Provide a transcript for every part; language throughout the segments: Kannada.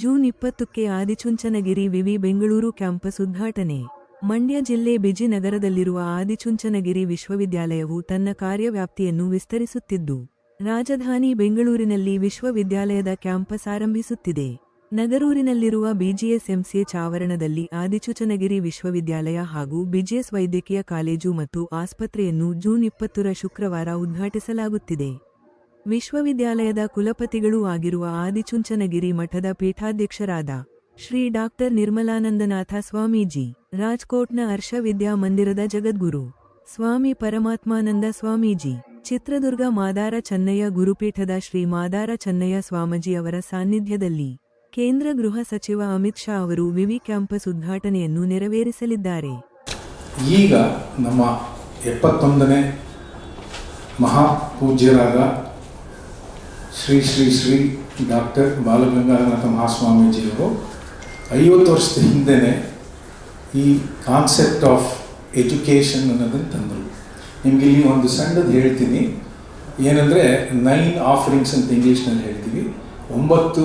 ಜೂನ್ ಇಪ್ಪತ್ತಕ್ಕೆ ಆದಿಚುಂಚನಗಿರಿ ವಿವಿ ಬೆಂಗಳೂರು ಕ್ಯಾಂಪಸ್ ಉದ್ಘಾಟನೆ. ಮಂಡ್ಯ ಜಿಲ್ಲೆ ಬಿಜಿನಗರದಲ್ಲಿರುವ ಆದಿಚುಂಚನಗಿರಿ ವಿಶ್ವವಿದ್ಯಾಲಯವು ತನ್ನ ಕಾರ್ಯವ್ಯಾಪ್ತಿಯನ್ನು ವಿಸ್ತರಿಸುತ್ತಿದ್ದು, ರಾಜಧಾನಿ ಬೆಂಗಳೂರಿನಲ್ಲಿ ವಿಶ್ವವಿದ್ಯಾಲಯದ ಕ್ಯಾಂಪಸ್ ಆರಂಭಿಸುತ್ತಿದೆ. ನಗರೂರಿನಲ್ಲಿರುವ ಬಿಜಿಎಸ್ಎಂಸಿ ಚಾವರಣದಲ್ಲಿ ಆದಿಚುಂಚನಗಿರಿ ವಿಶ್ವವಿದ್ಯಾಲಯ ಹಾಗೂ ಬಿಜಿಎಸ್ ವೈದ್ಯಕೀಯ ಕಾಲೇಜು ಮತ್ತು ಆಸ್ಪತ್ರೆಯನ್ನು ಜೂನ್ ಇಪ್ಪತ್ತರ ಶುಕ್ರವಾರ ಉದ್ಘಾಟಿಸಲಾಗುತ್ತಿದೆ. ವಿಶ್ವವಿದ್ಯಾಲಯದ ಕುಲಪತಿಗಳೂ ಆಗಿರುವ ಆದಿಚುಂಚನಗಿರಿ ಮಠದ ಪೀಠಾಧ್ಯಕ್ಷರಾದ ಶ್ರೀ ಡಾಕ್ಟರ್ ನಿರ್ಮಲಾನಂದನಾಥ ಸ್ವಾಮೀಜಿ, ರಾಜ್ಕೋಟ್ನ ಹರ್ಷ ವಿದ್ಯಾ ಮಂದಿರದ ಜಗದ್ಗುರು ಸ್ವಾಮಿ ಪರಮಾತ್ಮಾನಂದ ಸ್ವಾಮೀಜಿ, ಚಿತ್ರದುರ್ಗ ಮಾದಾರ ಚನ್ನಯ್ಯ ಗುರುಪೀಠದ ಶ್ರೀ ಮಾದಾರ ಚನ್ನಯ್ಯ ಸ್ವಾಮೀಜಿ ಅವರ ಸಾನ್ನಿಧ್ಯದಲ್ಲಿ ಕೇಂದ್ರ ಗೃಹ ಸಚಿವ ಅಮಿತ್ ಶಾ ಅವರು ವಿವಿ ಕ್ಯಾಂಪಸ್ ಉದ್ಘಾಟನೆಯನ್ನು ನೆರವೇರಿಸಲಿದ್ದಾರೆ. ಈಗ ನಮ್ಮ ಎಪ್ಪತ್ತೊಂದನೇ ಮಹಾಪೂಜ್ಯರಾದ ಶ್ರೀ ಶ್ರೀ ಶ್ರೀ ಡಾಕ್ಟರ್ ಬಾಲಗಂಗಾನಾಥ ಮಹಾಸ್ವಾಮೀಜಿಯವರು ಐವತ್ತು ವರ್ಷದ ಹಿಂದೆಯೇ ಈ ಕಾನ್ಸೆಪ್ಟ್ ಆಫ್ ಎಜುಕೇಷನ್ ಅನ್ನೋದನ್ನು ತಂದರು. ನಿಮಗೆ ಇಲ್ಲಿ ಒಂದು ಸಣ್ಣದು ಹೇಳ್ತೀನಿ. ಏನಂದರೆ ನೈನ್ ಆಫರಿಂಗ್ಸ್ ಅಂತ ಇಂಗ್ಲೀಷ್ನಲ್ಲಿ ಹೇಳ್ತೀವಿ. ಒಂಬತ್ತು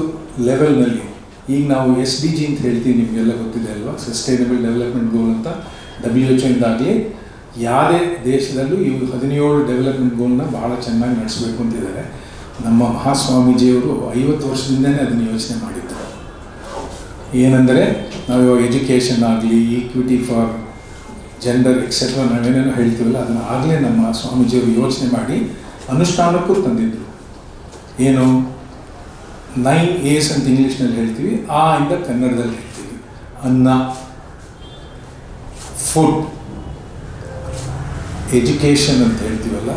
ಲೆವೆಲ್ನಲ್ಲಿ ಈಗ ನಾವು ಎಸ್ ಡಿ ಜಿ ಅಂತ ಹೇಳ್ತೀವಿ, ನಿಮಗೆಲ್ಲ ಗೊತ್ತಿದೆ ಅಲ್ವಾ? ಸಸ್ಟೈನಬಲ್ ಡೆವಲಪ್ಮೆಂಟ್ ಗೋಲ್ ಅಂತ ಡಬ್ಲ್ಯೂ ಎಚ್ ಇಂದಾಗಲಿ ಯಾವುದೇ ದೇಶದಲ್ಲೂ ಇವು ಹದಿನೇಳು ಡೆವಲಪ್ಮೆಂಟ್ ಗೋಲ್ನ ಭಾಳ ಚೆನ್ನಾಗಿ ನಡೆಸಬೇಕು ಅಂತಿದ್ದಾರೆ. ನಮ್ಮ ಮಹಾಸ್ವಾಮೀಜಿಯವರು ಐವತ್ತು ವರ್ಷದಿಂದನೇ ಅದನ್ನು ಯೋಚನೆ ಮಾಡಿದ್ದರು. ಏನಂದರೆ, ನಾವು ಇವಾಗ ಎಜುಕೇಷನ್ ಆಗಲಿ, ಈಕ್ವಿಟಿ ಫಾರ್ ಜೆಂಡರ್ ಎಕ್ಸೆಟ್ರಾ ನಾವೇನೇನೋ ಹೇಳ್ತೀವಲ್ಲ, ಅದನ್ನು ಆಗಲೇ ನಮ್ಮ ಸ್ವಾಮೀಜಿಯವರು ಯೋಚನೆ ಮಾಡಿ ಅನುಷ್ಠಾನಕ್ಕೂ ತಂದಿದ್ದರು ಏನು? ನೈನ್ ಏಸ್ ಅಂತ ಇಂಗ್ಲೀಷ್ನಲ್ಲಿ ಹೇಳ್ತೀವಿ, ಆ ಇಂದ ಕನ್ನಡದಲ್ಲಿ ಹೇಳ್ತೀವಿ. ಅನ್ನ ಫುಡ್ ಎಜುಕೇಷನ್ ಅಂತ ಹೇಳ್ತೀವಲ್ಲ,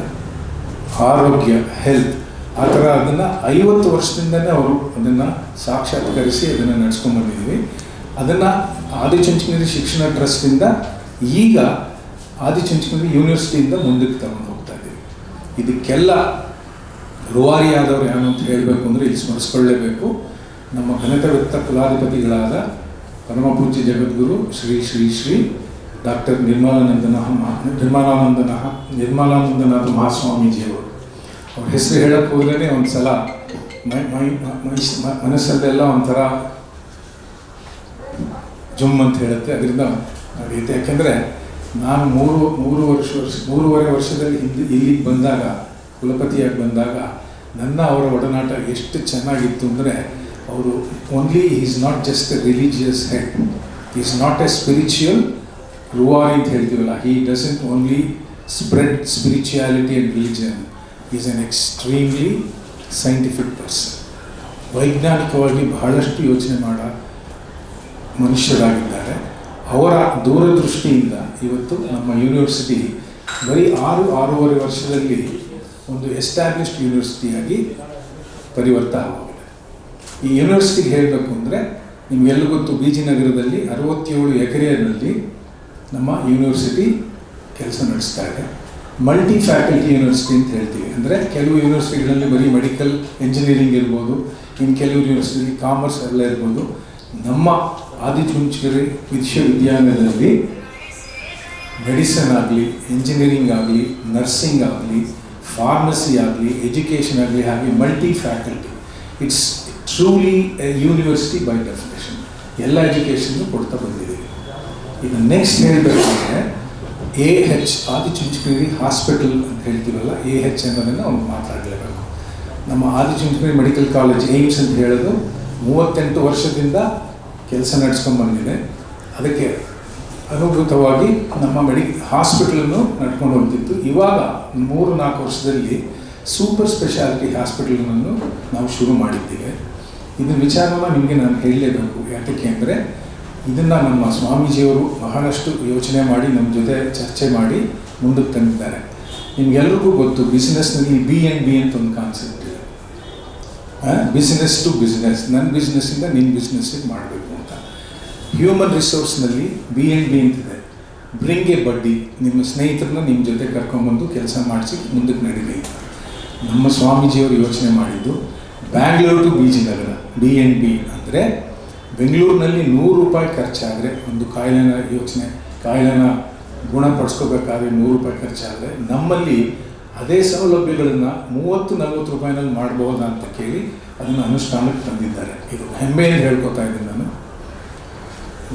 ಆರೋಗ್ಯ ಹೆಲ್ತ್ ಆ ಥರ ಅದನ್ನು ಐವತ್ತು ವರ್ಷದಿಂದನೇ ಅವರು ಅದನ್ನು ಸಾಕ್ಷಾತ್ಕರಿಸಿ ಅದನ್ನು ನಡೆಸ್ಕೊಂಡು ಬಂದಿದ್ದೀವಿ. ಅದನ್ನು ಆದಿಚುಂಚನಗಿರಿ ಶಿಕ್ಷಣ ಟ್ರಸ್ಟಿಂದ ಈಗ ಆದಿಚುಂಚನಗಿರಿ ಯೂನಿವರ್ಸಿಟಿಯಿಂದ ಮುಂದಕ್ಕೆ ತಗೊಂಡು ಹೋಗ್ತಾ ಇದ್ದೀವಿ. ಇದಕ್ಕೆಲ್ಲ ರೂವಾರಿಯಾದವ್ರು ಯಾರು ಅಂತ ಹೇಳಬೇಕು ಅಂದರೆ ಇಲ್ಲಿ ಸ್ಮರಿಸ್ಕೊಳ್ಳೇಬೇಕು. ನಮ್ಮ ಘನತವೆತ್ತ ಕುಲಾಧಿಪತಿಗಳಾದ ಪರಮಪೂಜ್ಯ ಜಗದ್ಗುರು ಶ್ರೀ ಶ್ರೀ ಶ್ರೀ ಡಾಕ್ಟರ್ ನಿರ್ಮಲಾನಂದನ ನಿರ್ಮಲಾನಂದನ ನಿರ್ಮಲಾನಂದನಾಥ ಮಹಾಸ್ವಾಮೀಜಿಯವರು. ಅವ್ರ ಹೆಸರು ಹೇಳಕ್ಕೆ ಹೋದ್ರೇ ಒಂದು ಸಲ ಮೈ ಮೈ ಮನಸ್ಸಲ್ಲೆಲ್ಲ ಒಂಥರ ಜುಮ್ ಅಂತ ಹೇಳುತ್ತೆ. ಅದರಿಂದ ನಡೆಯುತ್ತೆ ಯಾಕೆಂದರೆ ನಾನು ಮೂರು ಮೂರು ವರ್ಷ ವರ್ಷ ಮೂರುವರೆ ವರ್ಷದಲ್ಲಿ ಹಿಂದೆ ಇಲ್ಲಿಗೆ ಬಂದಾಗ, ಕುಲಪತಿಯಾಗಿ ಬಂದಾಗ ನನ್ನ ಅವರ ಒಡನಾಟ ಎಷ್ಟು ಚೆನ್ನಾಗಿತ್ತು ಅಂದರೆ ಅವರು only is not just a religious head is not a spiritual ರೂವಾರಿ ಅಂತ ಹೇಳ್ತೀವಲ್ಲ. He doesn't only spread spirituality and religion is an extremely scientific person ವೈಜ್ಞಾನಿಕವಾಗಿ ಬಹಳಷ್ಟು ಯೋಚನೆ ಮಾಡ ಮನುಷ್ಯರಾಗಿದ್ದಾರೆ. ಅವರ ದೂರದೃಷ್ಟಿಯಿಂದ ಇವತ್ತು ನಮ್ಮ ಯೂನಿವರ್ಸಿಟಿ ಬರೀ ಆರು, ಆರೂವರೆ ವರ್ಷದಲ್ಲಿ ಒಂದು ಎಸ್ಟಾಬ್ಲಿಷ್ಡ್ ಯೂನಿವರ್ಸಿಟಿಯಾಗಿ ಪರಿವರ್ತ ಆಗಿದೆ ಈ ಯೂನಿವರ್ಸಿಟಿಗೆ ಹೇಳಬೇಕು ಅಂದರೆ ನಿಮಗೆಲ್ಲ ಗೊತ್ತು ಬೀಜಿನಗರದಲ್ಲಿ ಅರವತ್ತೇಳು ಎಕರೆಯಲ್ಲಿ ನಮ್ಮ ಯೂನಿವರ್ಸಿಟಿ ಕೆಲಸ ನಡೆಸ್ತಾ ಇದೆ. ಮಲ್ಟಿ ಫ್ಯಾಕಲ್ಟಿ ಯೂನಿವರ್ಸಿಟಿ ಅಂತ ಹೇಳ್ತೀವಿ. ಅಂದರೆ ಕೆಲವು ಯೂನಿವರ್ಸಿಟಿಗಳಲ್ಲಿ ಬರೀ ಮೆಡಿಕಲ್ ಇಂಜಿನಿಯರಿಂಗ್ ಇರ್ಬೋದು ಇನ್ನು ಕೆಲವು ಯೂನಿವರ್ಸಿಟಿ ಕಾಮರ್ಸ್ ಎಲ್ಲ ಇರ್ಬೋದು. ನಮ್ಮ ಆದಿಚುಂಚೇರಿ ವಿಶ್ವವಿದ್ಯಾಲಯದಲ್ಲಿ ಮೆಡಿಸನ್ ಆಗಲಿ ಇಂಜಿನಿಯರಿಂಗ್ ಆಗಲಿ ನರ್ಸಿಂಗ್ ಆಗಲಿ ಫಾರ್ಮಸಿ ಆಗಲಿ ಎಜುಕೇಷನ್ ಆಗಲಿ ಹಾಗೆ multi faculty it's truly a university by definition ಎಲ್ಲ ಎಜುಕೇಷನ್ನು ಕೊಡ್ತಾ ಬಂದಿದ್ದೀವಿ ಈಗ ನೆಕ್ಸ್ಟ್ ಹೇಳಬೇಕಾದ್ರೆ ಎ ಹೆಚ್ ಆದಿಚುಂಚನಗಿರಿ ಹಾಸ್ಪಿಟಲ್ ಅಂತ ಹೇಳ್ತೀವಲ್ಲ, ಎ ಹೆಚ್ ಅನ್ನೋದನ್ನು ಅವ್ನು ಮಾತಾಡಲೇಬೇಕು. ನಮ್ಮ ಆದಿಚುಂಚನಗಿರಿ ಮೆಡಿಕಲ್ ಕಾಲೇಜ್ ಏಮ್ಸ್ ಅಂತ ಹೇಳೋದು ಮೂವತ್ತೆಂಟು ವರ್ಷದಿಂದ ಕೆಲಸ ನಡೆಸ್ಕೊಂಡು ಬಂದಿದೆ. ಅದಕ್ಕೆ ಅನುಭೂತವಾಗಿ ನಮ್ಮ ಮೆಡಿ, ಹಾಸ್ಪಿಟಲನ್ನು ನಡ್ಕೊಂಡು ಹೋಗ್ತಿತ್ತು. ಇವಾಗ ಮೂರು ನಾಲ್ಕು ವರ್ಷದಲ್ಲಿ ಸೂಪರ್ ಸ್ಪೆಷಾಲಿಟಿ ಹಾಸ್ಪಿಟಲನ್ನು ನಾವು ಶುರು ಮಾಡಿದ್ದೇವೆ. ಇದನ್ನ ವಿಚಾರವನ್ನು ನಿಮಗೆ ನಾನು ಹೇಳಲೇಬೇಕು. ಯಾಕೆ ಅಂದರೆ ಇದನ್ನು ನಮ್ಮ ಸ್ವಾಮೀಜಿಯವರು ಬಹಳಷ್ಟು ಯೋಚನೆ ಮಾಡಿ, ನಮ್ಮ ಜೊತೆ ಚರ್ಚೆ ಮಾಡಿ ಮುಂದಕ್ಕೆ ತಂದಿದ್ದಾರೆ. ನಿಮಗೆಲ್ರಿಗೂ ಗೊತ್ತು, ಬಿಸ್ನೆಸ್ನಲ್ಲಿ ಬಿ ಎನ್ ಬಿ ಅಂತ ಒಂದು ಕಾನ್ಸೆಪ್ಟ್ ಇದೆ. ಬಿಸ್ನೆಸ್ ಟು ಬಿಸ್ನೆಸ್ ನನ್ನ ಬಿಸ್ನೆಸ್ಸಿಂದ ನಿನ್ನ ಬಿಸ್ನೆಸ್ಸಿಗೆ ಮಾಡಬೇಕು ಅಂತ. ಹ್ಯೂಮನ್ ರಿಸೋರ್ಸ್ನಲ್ಲಿ ಬಿ ಎನ್ ಬಿ ಅಂತಿದೆ ಬ್ರಿಂಗ್ ಎ ಬಡ್ಡಿ ನಿಮ್ಮ ಸ್ನೇಹಿತರನ್ನ ನಿಮ್ಮ ಜೊತೆ ಕರ್ಕೊಂಬಂದು ಕೆಲಸ ಮಾಡಿಸಿ ಮುಂದಕ್ಕೆ ನಡೀಲಿ ನಮ್ಮ ಸ್ವಾಮೀಜಿಯವರು ಯೋಚನೆ ಮಾಡಿದ್ದು Bangalore to BG Nagara B N B ಅಂದರೆ ಬೆಂಗಳೂರಿನಲ್ಲಿ ನೂರು ರೂಪಾಯಿ ಖರ್ಚಾದರೆ ಒಂದು ಕಾಯಿಲೆನ ಯೋಚನೆ, ಕಾಯಿಲೆನ ಗುಣಪಡಿಸ್ಕೋಬೇಕಾದ್ರೆ ನೂರು ರೂಪಾಯಿ ಖರ್ಚಾದರೆ ನಮ್ಮಲ್ಲಿ ಅದೇ ಸೌಲಭ್ಯಗಳನ್ನು ಮೂವತ್ತು, ನಲ್ವತ್ತು ರೂಪಾಯಿನಲ್ಲಿ ಮಾಡಬಹುದಾ ಅಂತ ಕೇಳಿ ಅದನ್ನು ಅನುಷ್ಠಾನಕ್ಕೆ ತಂದಿದ್ದಾರೆ. ಇದು ಹೆಮ್ಮೆಯಿಂದ ಹೇಳ್ಕೊತಾ ಇದ್ದೀನಿ ನಾನು.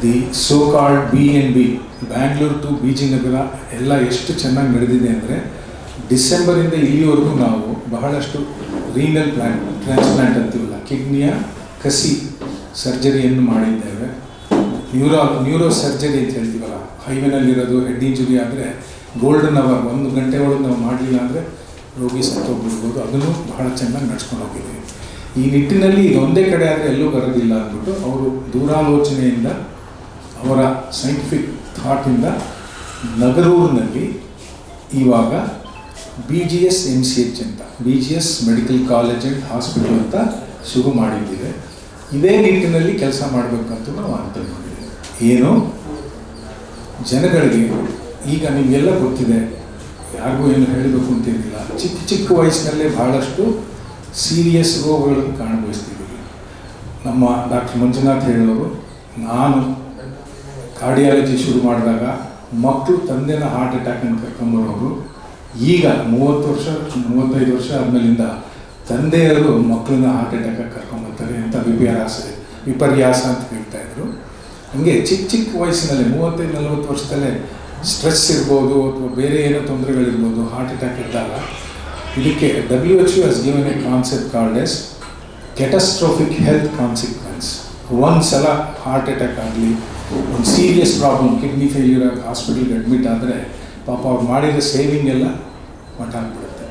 The so called B N B Bangalore to BG Nagara ಎಲ್ಲ ಎಷ್ಟು ಚೆನ್ನಾಗಿ ನಡೆದಿದೆ ಅಂದರೆ ಡಿಸೆಂಬರಿಂದ ಇಲ್ಲಿವರೆಗೂ ನಾವು ಬಹಳಷ್ಟು ರೀನಲ್ ಪ್ಲಾಂಟ್ ಟ್ರಾನ್ಸ್ಪ್ಲಾಂಟ್ ಅಂತೀವಲ್ಲ, ಕಿಡ್ನಿಯ ಕಸಿ ಸರ್ಜರಿಯನ್ನು ಮಾಡಿದ್ದೇವೆ. ನ್ಯೂರೋ ನ್ಯೂರೋ ಸರ್ಜರಿ ಅಂತ ಹೇಳ್ತೀವಲ್ಲ, ಹೈವೇನಲ್ಲಿರೋದು ಹೆಡ್ ಇಂಜುರಿ ಆದರೆ ಗೋಲ್ಡನ್ ಅವರ್ ಒಂದು ಗಂಟೆ ಒಳಗೆ ನಾವು ಮಾಡಲಿಲ್ಲ ಅಂದರೆ ರೋಗಿ ಸತ್ತೋಗ್ಬಿಡ್ಬೋದು. ಅದನ್ನು ಬಹಳ ಚೆನ್ನಾಗಿ ನಡ್ಸ್ಕೊಂಡು ಹೋಗಿದ್ದೀವಿ ಈ ನಿಟ್ಟಿನಲ್ಲಿ ಈಗ ಒಂದೇ ಕಡೆ ಆದರೆ ಎಲ್ಲೂ ಬರೋದಿಲ್ಲ ಅಂದ್ಬಿಟ್ಟು ಅವರು ದೂರಾಲೋಚನೆಯಿಂದ ಅವರ ಸೈಂಟಿಫಿಕ್ ಥಾಟಿಂದ ನಗರೂರಿನಲ್ಲಿ ಇವಾಗ B G S M C H ಅಂತ B G S medical college and hospital ಅಂತ ಶುರು ಮಾಡಿದ್ದೀವಿ. ಇದೇ ನಿಟ್ಟಿನಲ್ಲಿ ಕೆಲಸ ಮಾಡಬೇಕಂತ ನಾವು ಅಂದ್ಕೊಂಡಿದ್ದೀವಿ ಏನು? ಜನಗಳಿಗೆ ಈಗ ನಿಮಗೆಲ್ಲ ಗೊತ್ತಿದೆ, ಯಾರಿಗೂ ಏನು ಹೇಳಬೇಕು ಅಂತೇನಿಲ್ಲ ಚಿಕ್ಕ ಚಿಕ್ಕ ವಯಸ್ಸಿನಲ್ಲೇ ಬಹಳಷ್ಟು ಸೀರಿಯಸ್ ರೋಗಗಳನ್ನು ಕಾಣಬಯಸ್ತಿದ್ದೀವಿ. ನಮ್ಮ ಡಾಕ್ಟರ್ ಮಂಜುನಾಥ್ ಹೇಳೋರು ನಾನು ಕಾರ್ಡಿಯಾಲಜಿ ಶುರು ಮಾಡಿದಾಗ ಮಕ್ಕಳು ತಂದೆನ ಹಾರ್ಟ್ ಅಟ್ಯಾಕ್ ಅಂತ ಕರ್ಕೊಂಬರೋರು ಈಗ ಮೂವತ್ತು ವರ್ಷ, ಮೂವತ್ತೈದು ವರ್ಷ ಆದಮೇಲಿಂದ ತಂದೆಯರು ಮಕ್ಕಳನ್ನ ಹಾರ್ಟ್ ಅಟ್ಯಾಕ್ ಕರ್ಕೊಂಡ್ಬರ್ತಾರೆ ಅಂತ ವಿಪರ್ಯಾಸ ವಿಪರ್ಯಾಸ ಅಂತ ಹೇಳ್ತಾ ಇದ್ರು. ಹಂಗೆ ಚಿಕ್ಕ ಚಿಕ್ಕ ವಯಸ್ಸಿನಲ್ಲಿ, ಮೂವತ್ತೈದು, ನಲವತ್ತು ವರ್ಷದಲ್ಲೇ ಸ್ಟ್ರೆಸ್ ಇರ್ಬೋದು ಅಥವಾ ಬೇರೆ ಏನೋ ತೊಂದರೆಗಳಿರ್ಬೋದು ಹಾರ್ಟ್ ಅಟ್ಯಾಕ್ ಇದ್ದಾಗ ಇದಕ್ಕೆ W H U S given a concept called as catastrophic health consequence ಒಂದು ಸಲ ಹಾರ್ಟ್ ಅಟ್ಯಾಕ್ ಆಗಲಿ, ಒಂದು ಸೀರಿಯಸ್ ಪ್ರಾಬ್ಲಮ್ ಕಿಡ್ನಿ ಫೇಲ್ಯೂರ್ ಆಗಿ ಹಾಸ್ಪಿಟಲ್ಗೆ ಅಡ್ಮಿಟ್ ಆದರೆ ಪಾಪ ಅವ್ರು ಮಾಡಿದ ಸೇವಿಂಗ್ ಎಲ್ಲ ಮಟ್ಟ ಆಗ್ಬಿಡುತ್ತೆ.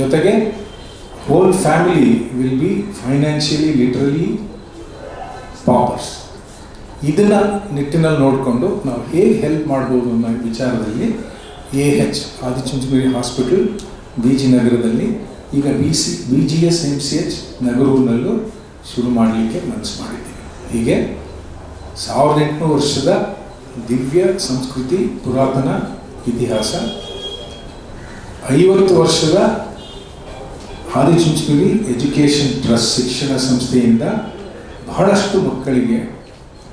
ಜೊತೆಗೆ whole family will be financially literally paupers ಇದನ್ನು ನಿಟ್ಟಿನಲ್ಲಿ ನೋಡಿಕೊಂಡು ನಾವು ಹೇಗೆ ಹೆಲ್ಪ್ ಮಾಡ್ಬೋದು ಅನ್ನೋ ವಿಚಾರದಲ್ಲಿ A H Adichunchanagiri hospital B G ನಗರದಲ್ಲಿ ಈಗ B C B G S M C H ನಗರೂರಿನಲ್ಲೂ ಶುರು ಮಾಡಲಿಕ್ಕೆ ಮನಸ್ಸು ಮಾಡಿದ್ದೀವಿ. ಹೀಗೆ ಸಾವಿರದ ಎಂಟುನೂರು ವರ್ಷದ ದಿವ್ಯ ಸಂಸ್ಕೃತಿ, ಪುರಾತನ ಇತಿಹಾಸ, ಐವತ್ತು ವರ್ಷದ ಆದಿಚುಂಚನಗಿರಿ ಎಜುಕೇಷನ್ ಟ್ರಸ್ಟ್ ಶಿಕ್ಷಣ ಸಂಸ್ಥೆಯಿಂದ ಬಹಳಷ್ಟು ಮಕ್ಕಳಿಗೆ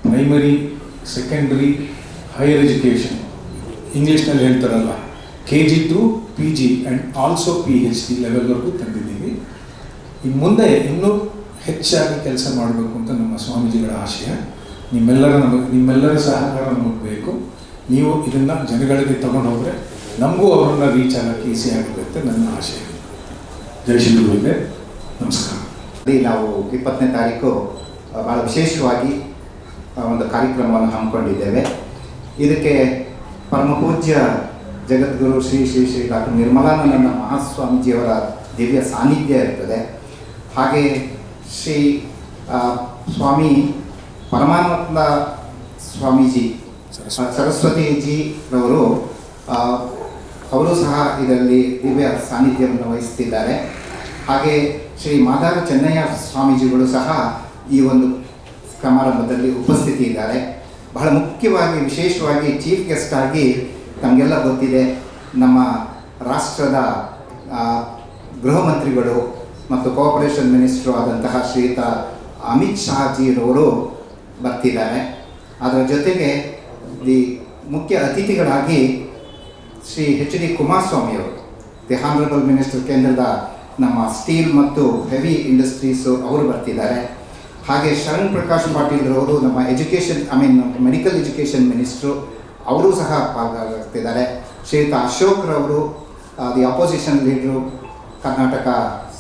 ಪ್ರೈಮರಿ ಸೆಕೆಂಡರಿ ಹೈಯರ್ ಎಜುಕೇಷನ್ ಇಂಗ್ಲೀಷ್ನಲ್ಲಿ ಹೇಳ್ತಾರಲ್ಲ K G to P G and also P H D ಲೆವೆಲ್ವರೆಗೂ ತಂದಿದ್ದೀವಿ. ಇನ್ನು ಮುಂದೆ ಇನ್ನೂ ಹೆಚ್ಚಾಗಿ ಕೆಲಸ ಮಾಡಬೇಕು ಅಂತ ನಮ್ಮ ಸ್ವಾಮೀಜಿಗಳ ಆಶಯ. ನಿಮ್ಮೆಲ್ಲರ ನಮಗೆ ನಿಮ್ಮೆಲ್ಲರ ಸಹಕಾರ ನಮಗೆ ಬೇಕು. ನೀವು ಇದನ್ನು ಜನಗಳಿಗೆ ತಗೊಂಡು ಹೋದರೆ ನಮಗೂ ಅವರನ್ನು ರೀಚ್ ಆಗೋಕ್ಕೆ ಈಸಿ ಆಗುತ್ತೆ ಅಂತ ನನ್ನ ಆಶಯ. ಜೈ ಶ್ರೀ ನಮಸ್ಕಾರ. ಅಲ್ಲಿ ನಾವು ಇಪ್ಪತ್ತನೇ ತಾರೀಕು ಬಹಳ ಭಾಳ ವಿಶೇಷವಾಗಿ ಒಂದು ಕಾರ್ಯಕ್ರಮವನ್ನು ಹಮ್ಮಿಕೊಂಡಿದ್ದೇವೆ. ಇದಕ್ಕೆ ಪರಮ ಪೂಜ್ಯ ಜಗದ್ಗುರು ಶ್ರೀ ಶ್ರೀ ಶ್ರೀ ಡಾಕ್ಟರ್ ನಿರ್ಮಲಾನಂದ ಮಹಾಸ್ವಾಮೀಜಿಯವರ ದಿವ್ಯ ಸಾನ್ನಿಧ್ಯ ಇರ್ತದೆ. ಹಾಗೆ ಶ್ರೀ ಸ್ವಾಮಿ ಪರಮಾನಂದ ಸ್ವಾಮೀಜಿ ಸರಸ್ವತಿ. ಸರಸ್ವತಿಜಿರವರು ಅವರು ಸಹ ಇದರಲ್ಲಿ ದಿವ್ಯ ಸಾನ್ನಿಧ್ಯವನ್ನು ವಹಿಸ್ತಿದ್ದಾರೆ ಹಾಗೆ ಶ್ರೀ ಮಾದಾರ ಚೆನ್ನಯ್ಯ ಸ್ವಾಮೀಜಿಗಳು ಸಹ ಈ ಒಂದು ಸಮಾರಂಭದಲ್ಲಿ ಉಪಸ್ಥಿತಿ ಇದ್ದಾರೆ ಬಹಳ ಮುಖ್ಯವಾಗಿ, ವಿಶೇಷವಾಗಿ ಚೀಫ್ ಗೆಸ್ಟ್ ಆಗಿ ತಮಗೆಲ್ಲ ಗೊತ್ತಿದೆ. ನಮ್ಮ ರಾಷ್ಟ್ರದ ಗೃಹ ಮಂತ್ರಿಗಳು ಮತ್ತು ಕೋಆಪರೇಷನ್ ಮಿನಿಸ್ಟ್ರು ಆದಂತಹ ಶ್ರೀಯುತ ಅಮಿತ್ ಶಾಜಿರವರು ಬರ್ತಿದ್ದಾರೆ. ಅದರ ಜೊತೆಗೆ ದಿ ಮುಖ್ಯ ಅತಿಥಿಗಳಾಗಿ ಶ್ರೀ ಎಚ್ ಡಿ ಕುಮಾರಸ್ವಾಮಿಯವರು ದಿ ಹಾನರಬಲ್ ಮಿನಿಸ್ಟರ್ ಕೇಂದ್ರದ ನಮ್ಮ ಸ್ಟೀಲ್ ಮತ್ತು ಹೆವಿ ಇಂಡಸ್ಟ್ರೀಸು ಅವರು ಬರ್ತಿದ್ದಾರೆ. ಹಾಗೆ ಶರಣ್ ಪ್ರಕಾಶ್ ಪಾಟೀಲ್ ಅವರು ನಮ್ಮ education I mean medical education minister ಅವರು ಸಹ ಪಾಲ್ಗೊಳ್ತಿದ್ದಾರೆ ಶ್ರೀಯುತ ಅಶೋಕ್ ರವರು ದಿ ಅಪೋಸಿಷನ್ ಲೀಡ್ರು ಕರ್ನಾಟಕ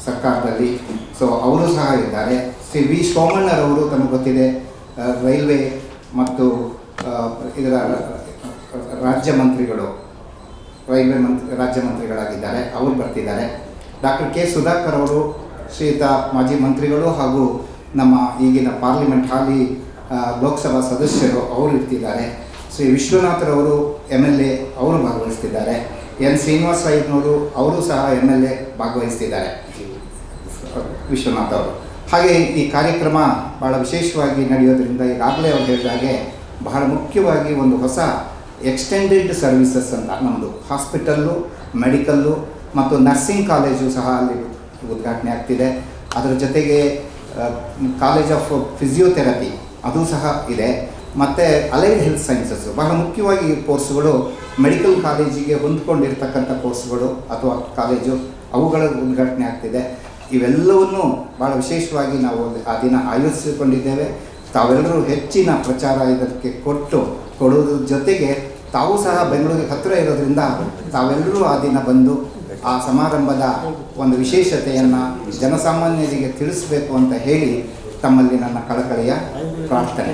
ಸರ್ಕಾರದಲ್ಲಿ ಸೊ ಅವರು ಸಹ ಇದ್ದಾರೆ. ಶ್ರೀ ವಿ ಸೋಮಣ್ಣರವರು ತಮಗೆ ಗೊತ್ತಿದೆ ರೈಲ್ವೆ ಮತ್ತು ಆ, ಇದರ ರಾಜ್ಯ ಮಂತ್ರಿಗಳು. ರೈಲ್ವೆ ಮಂತ್ರಿ ರಾಜ್ಯ ಮಂತ್ರಿಗಳಾಗಿದ್ದಾರೆ, ಅವರು ಬರ್ತಿದ್ದಾರೆ. ಡಾಕ್ಟರ್ ಕೆ ಸುಧಾಕರ್ ಅವರು, ಶ್ರೀಯುತ ಮಾಜಿ ಮಂತ್ರಿಗಳು ಹಾಗೂ ನಮ್ಮ ಈಗಿನ ಪಾರ್ಲಿಮೆಂಟ್ ಹಾಲಿ ಲೋಕಸಭಾ ಸದಸ್ಯರು ಅವರು ಇರ್ತಿದ್ದಾರೆ. ಶ್ರೀ ವಿಶ್ವನಾಥರವರು ಎಂ ಎಲ್ ಎ, ಅವರು ಭಾಗವಹಿಸ್ತಿದ್ದಾರೆ. ಎನ್ ಶ್ರೀನಿವಾಸ ರೈನವರು ಅವರು ಸಹ ಎಂ ಎಲ್ ಎ ಭಾಗವಹಿಸ್ತಿದ್ದಾರೆ. ವಿಶ್ವನಾಥ್ ಅವರು. ಹಾಗೆ ಈ ಕಾರ್ಯಕ್ರಮ ಭಾಳ ವಿಶೇಷವಾಗಿ ನಡೆಯೋದ್ರಿಂದ ಈಗಾಗಲೇ ಅವ್ರು ಹೇಳಿದಾಗೆ ಬಹಳ ಮುಖ್ಯವಾಗಿ ಒಂದು ಹೊಸ ಎಕ್ಸ್ಟೆಂಡೆಡ್ ಸರ್ವಿಸಸ್ ಅಂತ ನಮ್ಮದು ಹಾಸ್ಪಿಟಲ್ಲು ಮೆಡಿಕಲ್ಲು ಮತ್ತು ನರ್ಸಿಂಗ್ ಕಾಲೇಜು ಸಹ ಅಲ್ಲಿ ಉದ್ಘಾಟನೆ ಆಗ್ತಿದೆ. ಅದರ ಜೊತೆಗೆ ಕಾಲೇಜ್ ಆಫ್ ಫಿಸಿಯೋಥೆರಪಿ ಅದು ಸಹ ಇದೆ. ಮತ್ತು ಅಲೈಡ್ ಹೆಲ್ತ್ ಸೈನ್ಸಸ್ಸು ಬಹಳ ಮುಖ್ಯವಾಗಿ ಈ ಕೋರ್ಸ್ಗಳು ಮೆಡಿಕಲ್ ಕಾಲೇಜಿಗೆ ಹೊಂದ್ಕೊಂಡಿರ್ತಕ್ಕಂಥ ಕೋರ್ಸ್ಗಳು ಅಥವಾ ಕಾಲೇಜು ಅವುಗಳ ಉದ್ಘಾಟನೆ ಆಗ್ತಿದೆ. ಇವೆಲ್ಲವನ್ನು ಭಾಳ ವಿಶೇಷವಾಗಿ ನಾವು ಆ ದಿನ ಆಯೋಜಿಸಿಕೊಂಡಿದ್ದೇವೆ. ತಾವೆಲ್ಲರೂ ಹೆಚ್ಚಿನ ಪ್ರಚಾರ ಇದಕ್ಕೆ ಕೊಟ್ಟು ಕೊಡುವುದ್ರ ಜೊತೆಗೆ ತಾವು ಸಹ ಬೆಂಗಳೂರಿಗೆ ಹತ್ತಿರ ಇರೋದ್ರಿಂದ ತಾವೆಲ್ಲರೂ ಆ ದಿನ ಬಂದು ಆ ಸಮಾರಂಭದ ಒಂದು ವಿಶೇಷತೆಯನ್ನು ಜನಸಾಮಾನ್ಯರಿಗೆ ತಿಳಿಸಬೇಕು ಅಂತ ಹೇಳಿ ತಮ್ಮಲ್ಲಿ ನನ್ನ ಕಳಕಳಿಯ ಪ್ರಾರ್ಥನೆ.